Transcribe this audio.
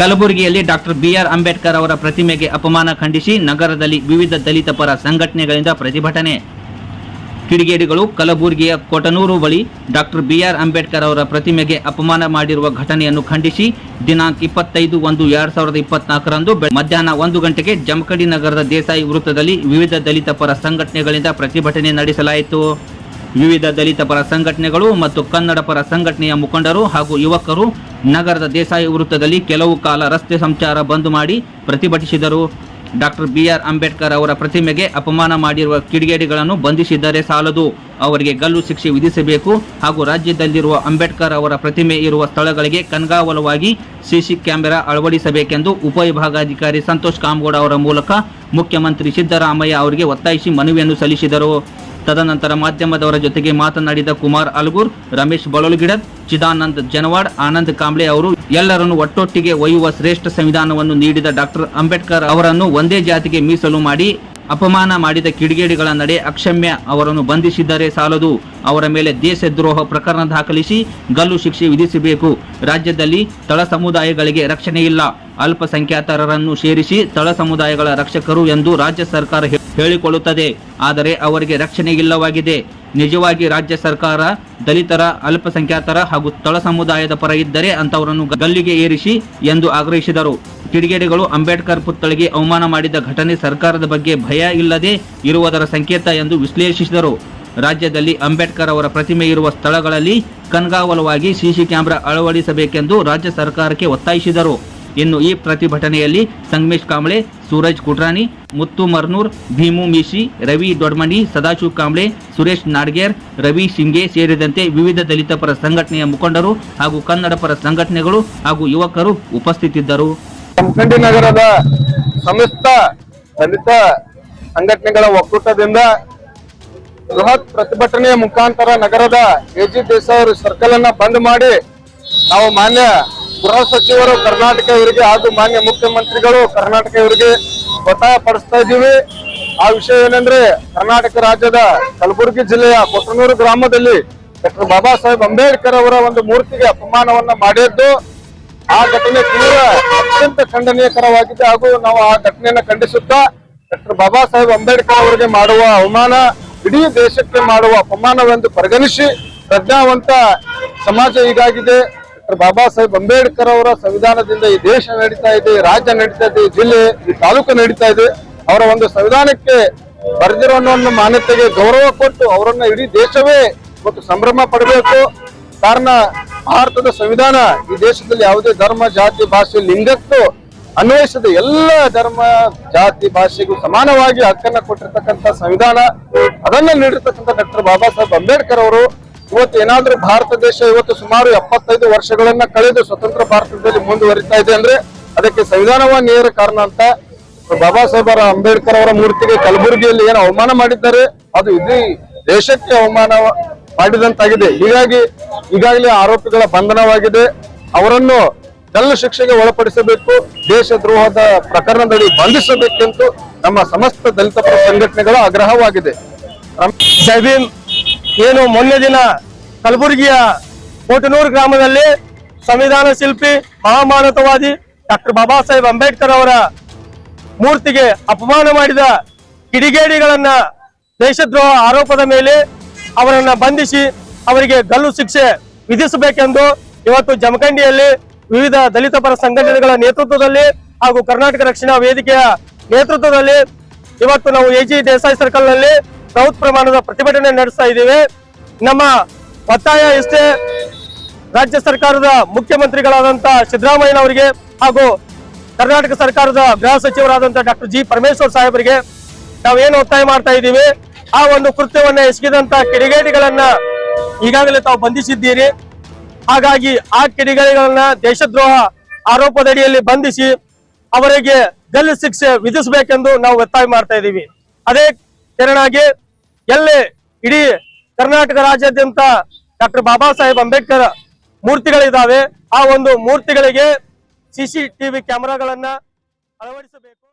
ಕಲಬುರಗಿಯಲ್ಲಿ doctor B R Ambedkar ಅವರ ಪ್ರತಿಮೆಗೆ ಅಪಮಾನ ಖಂಡಿಸಿ ನಗರದಲ್ಲಿ ವಿವಿಧ ದಲಿತ ಪರ ಸಂಘಟನೆಗಳಿಂದ ಪ್ರತಿಭಟನೆ. ಕಿಡಿಗೇಡಿಗಳು ಕಲಬುರಗಿಯ ಕೊಟನೂರು ಬಳಿ ಡಾಕ್ಟರ್ ಬಿಆರ್ ಅಂಬೇಡ್ಕರ್ ಅವರ ಪ್ರತಿಮೆಗೆ ಅಪಮಾನ ಮಾಡಿರುವ ಘಟನೆಯನ್ನು ಖಂಡಿಸಿ ದಿನಾಂಕ ಇಪ್ಪತ್ತೈದು ಒಂದು ಎರಡ್ ಸಾವಿರದ ಇಪ್ಪತ್ನಾಲ್ಕರಂದು ಮಧ್ಯಾಹ್ನ ಒಂದು ಗಂಟೆಗೆ ಜಮಖಂಡಿ ನಗರದ ದೇಸಾಯಿ ವೃತ್ತದಲ್ಲಿ ವಿವಿಧ ದಲಿತ ಪರ ಸಂಘಟನೆಗಳಿಂದ ಪ್ರತಿಭಟನೆ ನಡೆಸಲಾಯಿತು. ವಿವಿಧ ದಲಿತ ಪರ ಸಂಘಟನೆಗಳು ಮತ್ತು ಕನ್ನಡ ಪರ ಸಂಘಟನೆಯ ಮುಖಂಡರು ಹಾಗೂ ಯುವಕರು ನಗರದ ದೇಸಾಯಿ ವೃತ್ತದಲ್ಲಿ ಕೆಲವು ಕಾಲ ರಸ್ತೆ ಸಂಚಾರ ಬಂದ್ ಮಾಡಿ ಪ್ರತಿಭಟಿಸಿದರು. ಡಾಕ್ಟರ್ ಬಿ ಆರ್ ಅಂಬೇಡ್ಕರ್ ಅವರ ಪ್ರತಿಮೆಗೆ ಅಪಮಾನ ಮಾಡಿರುವ ಕಿಡಿಗೇಡಿಗಳನ್ನು ಬಂಧಿಸಿದ್ದರೆ ಸಾಲದು. ಅವರಿಗೆ ಗಲ್ಲು ಶಿಕ್ಷೆ ವಿಧಿಸಬೇಕು ಹಾಗೂ ರಾಜ್ಯದಲ್ಲಿರುವ ಅಂಬೇಡ್ಕರ್ ಅವರ ಪ್ರತಿಮೆ ಇರುವ ಸ್ಥಳಗಳಿಗೆ ಕಣ್ಗಾವಲವಾಗಿ ಸಿಸಿ ಕ್ಯಾಮೆರಾ ಅಳವಡಿಸಬೇಕೆಂದು ಉಪವಿಭಾಗಾಧಿಕಾರಿ ಸಂತೋಷ್ ಕಾಮಗೌಡ ಅವರ ಮೂಲಕ ಮುಖ್ಯಮಂತ್ರಿ ಸಿದ್ದರಾಮಯ್ಯ ಅವರಿಗೆ ಒತ್ತಾಯಿಸಿ ಮನವಿಯನ್ನು ಸಲ್ಲಿಸಿದರು. ತದನಂತರ ಮಾಧ್ಯಮದವರ ಜೊತೆಗೆ ಮಾತನಾಡಿದ ಕುಮಾರ್ ಅಲ್ಗೂರ್, ರಮೇಶ್ ಬಳಲಗಿಡದ್ ಚಿದಾನಂದ್ ಜನವಾಡ್, ಆನಂದ್ ಕಾಂಬ್ಳೆ ಅವರು ಎಲ್ಲರನ್ನು ಒಟ್ಟೊಟ್ಟಿಗೆ ಒಯ್ಯುವ ಶ್ರೇಷ್ಠ ಸಂವಿಧಾನವನ್ನು ನೀಡಿದ ಡಾಕ್ಟರ್ ಅಂಬೇಡ್ಕರ್ ಅವರನ್ನು ಒಂದೇ ಜಾತಿಗೆ ಮೀಸಲು ಮಾಡಿ ಅಪಮಾನ ಮಾಡಿದ ಕಿಡಿಗೇಡಿಗಳ ನಡೆ ಅಕ್ಷಮ್ಯ ಅವರನ್ನು ಬಂಧಿಸಿದರೆ ಸಾಲದು. ಅವರ ಮೇಲೆ ದೇಶದ್ರೋಹ ಪ್ರಕರಣ ದಾಖಲಿಸಿ ಗಲ್ಲು ಶಿಕ್ಷೆ ವಿಧಿಸಬೇಕು. ರಾಜ್ಯದಲ್ಲಿ ತಳ ಸಮುದಾಯಗಳಿಗೆ ರಕ್ಷಣೆ ಇಲ್ಲ. ಅಲ್ಪಸಂಖ್ಯಾತರನ್ನು ಸೇರಿಸಿ ತಳ ಸಮುದಾಯಗಳ ರಕ್ಷಕರು ಎಂದು ರಾಜ್ಯ ಸರ್ಕಾರ ಹೇಳಿಕೊಳ್ಳುತ್ತದೆ. ಆದರೆ ಅವರಿಗೆ ರಕ್ಷಣೆ ಇಲ್ಲವಾಗಿದೆ. ನಿಜವಾಗಿ ರಾಜ್ಯ ಸರ್ಕಾರ ದಲಿತರ, ಅಲ್ಪಸಂಖ್ಯಾತರ ಹಾಗೂ ತಳ ಸಮುದಾಯದ ಪರ ಇದ್ದರೆ ಅಂತವರನ್ನು ಗಲ್ಲಿಗೆ ಏರಿಸಿ ಎಂದು ಆಗ್ರಹಿಸಿದರು. ಕಿಡಿಗೇಡಿಗಳು ಅಂಬೇಡ್ಕರ್ ಪುತ್ಥಳಿಗೆ ಅವಮಾನ ಮಾಡಿದ ಘಟನೆ ಸರ್ಕಾರದ ಬಗ್ಗೆ ಭಯ ಇಲ್ಲದೆ ಇರುವುದರ ಸಂಕೇತ ಎಂದು ವಿಶ್ಲೇಷಿಸಿದರು. ರಾಜ್ಯದಲ್ಲಿ ಅಂಬೇಡ್ಕರ್ ಅವರ ಪ್ರತಿಮೆ ಇರುವ ಸ್ಥಳಗಳಲ್ಲಿ ಕಣ್ಗಾವಲವಾಗಿ ಸಿಸಿ ಕ್ಯಾಮೆರಾ ಅಳವಡಿಸಬೇಕೆಂದು ರಾಜ್ಯ ಸರ್ಕಾರಕ್ಕೆ ಒತ್ತಾಯಿಸಿದರು. ಇನ್ನು ಈ ಪ್ರತಿಭಟನೆಯಲ್ಲಿ ಸಂಗಮೇಶ್ ಕಾಂಬ್ಳೆ, ಸೂರಜ್ ಕುಟ್ರಾನಿ ಮುತ್ತು ಮರ್ನೂರ್, ಭೀಮು ಮೀಶಿ, ರವಿ ದೊಡ್ಮಣಿ ಸದಾಶಿವ್ ಕಾಂಬ್ಳೆ, ಸುರೇಶ್ ನಾಡ್ಗೇರ್, ರವಿ ಶಿಂಗೆ ಸೇರಿದಂತೆ ವಿವಿಧ ದಲಿತ ಪರ ಸಂಘಟನೆಯ ಮುಖಂಡರು ಹಾಗೂ ಕನ್ನಡ ಪರ ಸಂಘಟನೆಗಳು ಹಾಗೂ ಯುವಕರು ಉಪಸ್ಥಿತಿದ್ದರು. ನಗರದ ಸಮಸ್ತ ದಲಿತ ಸಂಘಟನೆಗಳ ಒಕ್ಕೂಟದಿಂದ ಬೃಹತ್ ಪ್ರತಿಭಟನೆಯ ಮುಖಾಂತರ ನಗರದ ಎಜಿ ದೇಸಾಯಿ ಸರ್ಕಲ್ ಅನ್ನ ಬಂದ್ ಮಾಡಿ ನಾವು ಮಾನ್ಯ ಗೃಹ ಸಚಿವರು ಕರ್ನಾಟಕ ಇವರಿಗೆ ಹಾಗೂ ಮಾನ್ಯ ಮುಖ್ಯಮಂತ್ರಿಗಳು ಕರ್ನಾಟಕ ಇವರಿಗೆ ಒತ್ತಾಯ ಪಡಿಸ್ತಾ ಇದ್ದೀವಿ. ಆ ವಿಷಯ ಏನಂದ್ರೆ ಕರ್ನಾಟಕ ರಾಜ್ಯದ ಕಲಬುರಗಿ ಜಿಲ್ಲೆಯ ಕೊಟ್ಟನೂರು ಗ್ರಾಮದಲ್ಲಿ ಡಾಕ್ಟರ್ ಬಾಬಾ ಸಾಹೇಬ್ ಅಂಬೇಡ್ಕರ್ ಅವರ ಒಂದು ಮೂರ್ತಿಗೆ ಅಪಮಾನವನ್ನ ಮಾಡಿದ್ದು, ಆ ಘಟನೆ ತೀವ್ರ ಅತ್ಯಂತ ಖಂಡನೀಯಕರವಾಗಿದೆ ಹಾಗೂ ನಾವು ಆ ಘಟನೆಯನ್ನ ಖಂಡಿಸುತ್ತಾ ಡಾಕ್ಟರ್ ಬಾಬಾ ಸಾಹೇಬ್ ಅಂಬೇಡ್ಕರ್ ಅವರಿಗೆ ಮಾಡುವ ಅವಮಾನ, ಇಡೀ ದೇಶಕ್ಕೆ ಮಾಡುವ ಅಪಮಾನವೆಂದು ಪರಿಗಣಿಸಿ ಪ್ರಜ್ಞಾವಂತ ಸಮಾಜ ಹೀಗಾಗಿದೆ. ಡಾಕ್ಟರ್ ಬಾಬಾ ಸಾಹೇಬ್ ಅಂಬೇಡ್ಕರ್ ಅವರ ಸಂವಿಧಾನದಿಂದ ಈ ದೇಶ ನಡೀತಾ ಇದೆ, ಈ ರಾಜ್ಯ ನಡೀತಾ ಇದೆ, ಈ ಜಿಲ್ಲೆ, ಈ ತಾಲೂಕು ನಡೀತಾ ಇದೆ, ಅವರ ಒಂದು ಸಂವಿಧಾನಕ್ಕೆ ಬರೆದಿರೋ ಒಂದು ಮಾನ್ಯತೆಗೆ ಗೌರವ ಕೊಟ್ಟು ಅವರನ್ನ ಇಡೀ ದೇಶವೇ ಮತ್ತು ಸಂಭ್ರಮ ಪಡಬೇಕು. ಕಾರಣ, ಭಾರತದ ಸಂವಿಧಾನ ಈ ದೇಶದಲ್ಲಿ ಯಾವುದೇ ಧರ್ಮ, ಜಾತಿ, ಭಾಷೆ, ಲಿಂಗಕ್ಕೂ ಅನ್ವಯಿಸದ ಎಲ್ಲ ಧರ್ಮ, ಜಾತಿ, ಭಾಷೆಗೂ ಸಮಾನವಾಗಿ ಹಕ್ಕನ್ನ ಕೊಟ್ಟಿರ್ತಕ್ಕಂಥ ಸಂವಿಧಾನ, ಅದನ್ನ ನೀಡಿರ್ತಕ್ಕಂಥ ಡಾಕ್ಟರ್ ಬಾಬಾ ಸಾಹೇಬ್ ಅಂಬೇಡ್ಕರ್ ಅವರು ಇವತ್ತು ಏನಾದ್ರೂ ಭಾರತ ದೇಶ ಇವತ್ತು ಸುಮಾರು ಎಪ್ಪತ್ತೈದು ವರ್ಷಗಳನ್ನ ಕಳೆದು ಸ್ವತಂತ್ರ ಭಾರತದಲ್ಲಿ ಮುಂದುವರಿತಾ ಇದೆ ಅಂದ್ರೆ ಅದಕ್ಕೆ ಸಂವಿಧಾನವ ನೇರ ಕಾರಣ ಅಂತ ಬಾಬಾ ಸಾಹೇಬರ ಅಂಬೇಡ್ಕರ್ ಅವರ ಮೂರ್ತಿಗೆ ಕಲಬುರಗಿಯಲ್ಲಿ ಏನು ಅವಮಾನ ಮಾಡಿದ್ದಾರೆ. ಅದು ಇಡೀ ದೇಶಕ್ಕೆ ಅವಮಾನ ಮಾಡಿದಂತಾಗಿದೆ. ಹೀಗಾಗಿ ಈಗಾಗಲೇ ಆರೋಪಿಗಳ ಬಂಧನವಾಗಿದೆ. ಅವರನ್ನು ಗಲ್ಲು ಶಿಕ್ಷೆಗೆ ಒಳಪಡಿಸಬೇಕು ದೇಶದ್ರೋಹದ ಪ್ರಕರಣದಲ್ಲಿ ಬಂಧಿಸಬೇಕೆಂದು ನಮ್ಮ ಸಮಸ್ತ ದಲಿತ ಸಂಘಟನೆಗಳ ಆಗ್ರಹವಾಗಿದೆ. ಏನು ಮೊನ್ನೆ ದಿನ ಕಲಬುರಗಿಯ ಕೋಟನೂರು ಗ್ರಾಮದಲ್ಲಿ ಸಂವಿಧಾನ ಶಿಲ್ಪಿ ಮಹಾಮಾನತವಾದಿ ಡಾಕ್ಟರ್ ಬಾಬಾ ಸಾಹೇಬ್ ಅಂಬೇಡ್ಕರ್ ಅವರ ಮೂರ್ತಿಗೆ ಅಪಮಾನ ಮಾಡಿದ ಕಿಡಿಗೇಡಿಗಳನ್ನ ದೇಶದ್ರೋಹ ಆರೋಪದ ಮೇಲೆ ಅವರನ್ನ ಬಂಧಿಸಿ ಅವರಿಗೆ ಗಲ್ಲು ಶಿಕ್ಷೆ ವಿಧಿಸಬೇಕೆಂದು ಇವತ್ತು ಜಮಖಂಡಿಯಲ್ಲಿ ವಿವಿಧ ದಲಿತ ಪರ ಸಂಘಟನೆಗಳ ನೇತೃತ್ವದಲ್ಲಿ ಹಾಗೂ ಕರ್ನಾಟಕ ರಕ್ಷಣಾ ವೇದಿಕೆಯ ನೇತೃತ್ವದಲ್ಲಿ ಇವತ್ತು ನಾವು ಎ ಜಿ ದೇಸಾಯಿ ಸರ್ಕಲ್ನಲ್ಲಿ ಬೃಹತ್ ಪ್ರಮಾಣದ ಪ್ರತಿಭಟನೆ ನಡೆಸ್ತಾ ಇದ್ದೀವಿ. ನಮ್ಮ ಒತ್ತಾಯ ಇಷ್ಟೇ ರಾಜ್ಯ ಸರ್ಕಾರದ ಮುಖ್ಯಮಂತ್ರಿಗಳಾದಂತ ಸಿದ್ದರಾಮಯ್ಯನವರಿಗೆ ಹಾಗೂ ಕರ್ನಾಟಕ ಸರ್ಕಾರದ ಗೃಹ ಸಚಿವರಾದಂಥ ಡಾಕ್ಟರ್ ಜಿ ಪರಮೇಶ್ವರ್ ಸಾಹೇಬರಿಗೆ ನಾವೇನು ಒತ್ತಾಯ ಮಾಡ್ತಾ ಇದ್ದೀವಿ. ಆ ಒಂದು ಕೃತ್ಯವನ್ನ ಎಸಗಿದಂತ ಕಿಡಿಗೇಡಿಗಳನ್ನ ಈಗಾಗಲೇ ತಾವು ಬಂಧಿಸಿದ್ದೀರಿ. ಹಾಗಾಗಿ ಆ ಕಿಡಿಗೇಡಿಗಳನ್ನ ದೇಶದ್ರೋಹ ಆರೋಪದಡಿಯಲ್ಲಿ ಬಂಧಿಸಿ ಅವರಿಗೆ ಗಲ್ಲು ಶಿಕ್ಷೆ ವಿಧಿಸಬೇಕೆಂದು ನಾವು ಒತ್ತಾಯ ಮಾಡ್ತಾ ಇದ್ದೀವಿ. ಅದೇ ತೆರನಾಗಿ ಎಲ್ಲಿ ಇಡೀ ಕರ್ನಾಟಕ ರಾಜ್ಯಾದ್ಯಂತ ಡಾಕ್ಟರ್ ಬಾಬಾ ಸಾಹೇಬ್ ಅಂಬೇಡ್ಕರ್ ಮೂರ್ತಿಗಳಿದ್ದಾವೆ, ಆ ಒಂದು ಮೂರ್ತಿಗಳಿಗೆ ಸಿಸಿ ಟಿವಿ ಕ್ಯಾಮೆರಾಗಳನ್ನ ಅಳವಡಿಸಬೇಕು.